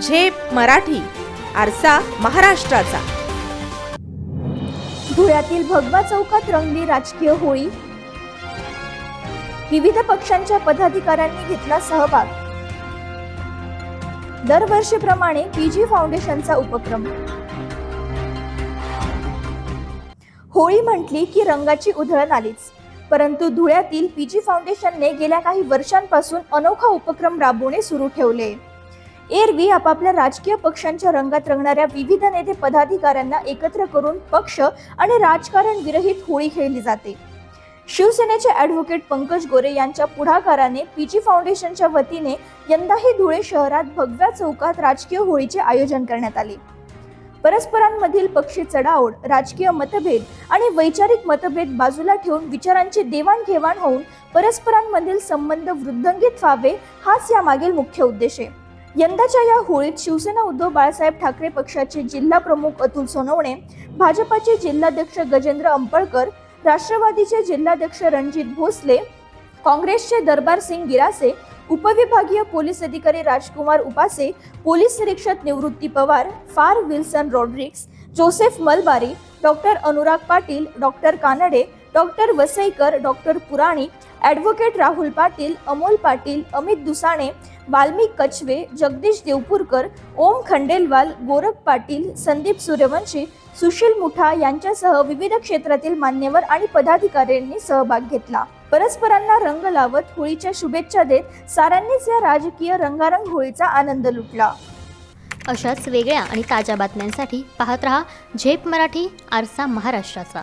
झेप मराठी आरसा महाराष्ट्राचा. धुळ्यातील भगवा चौकात रंगली राजकीय होळी. विविध पक्षांच्या पदाधिकाऱ्यांनी घेतला सहभाग. दरवर्षीप्रमाणे पीजी फाउंडेशनचा उपक्रम. होळी म्हटली की रंगाची उधळण आलीच परंतु धुळ्यातील पीजी फाउंडेशनने गेल्या काही वर्षांपासून अनोखा उपक्रम राबवणे सुरू ठेवले. एरवी आपापल्या राजकीय पक्षांच्या रंगात रंगणाऱ्या विविध नेते पदाधिकाऱ्यांना एकत्र करून पक्ष आणि राजकारण विरहित होळी खेळली जाते. शिवसेनेचे ॲडव्होकेट पंकज गोरे यांच्या पुढाकाराने पीजी फाउंडेशनच्या वतीने यंदाही धुळे शहरात भगव्या चौकात राजकीय होळीचे आयोजन करण्यात आले. परस्परांमधील पक्षी चढाओढ राजकीय मतभेद आणि वैचारिक मतभेद बाजूला ठेवून विचारांची देवाणघेवाण होऊन परस्परांमधील संबंध वृद्धंगीत व्हावे हाच यामागील मुख्य उद्देश आहे. यंदाच्या या होळीत शिवसेना उद्धव बाळासाहेब ठाकरे पक्षाचे जिल्हा प्रमुख अतुल सोनवणे भाजपाचे जिल्हाध्यक्ष गजेंद्र अंपळकर राष्ट्रवादीचे जिल्हाध्यक्ष रणजित भोसले काँग्रेसचे दरबार सिंग गिरासे उपविभागीय पोलीस अधिकारी राजकुमार उपासे पोलीस निरीक्षक निवृत्ती पवार फार Wilson Rodrigues Joseph Malbari doctor Anurag Patil doctor Kanade doctor Vasaikar doctor Purani advocate Rahul Patil Amol Patil Amit Dusane Valmik Kachve Jagdish Devpurkar Om Khandelwal Gorakh Patil Sandeep Suryavanshi Sushil Mutha यांच्यासह विविध क्षेत्रातील मान्यवर आणि पदाधिकाऱ्यांनी सहभाग घेतला. परस्परांना रंग लावत होळीच्या शुभेच्छा देत साऱ्यांनीच या राजकीय रंगारंग होळीचा आनंद लुटला. अशाच वेगळ्या आणि ताज्या बातम्यांसाठी पाहत रहा झेप मराठी आरसा महाराष्ट्राचा.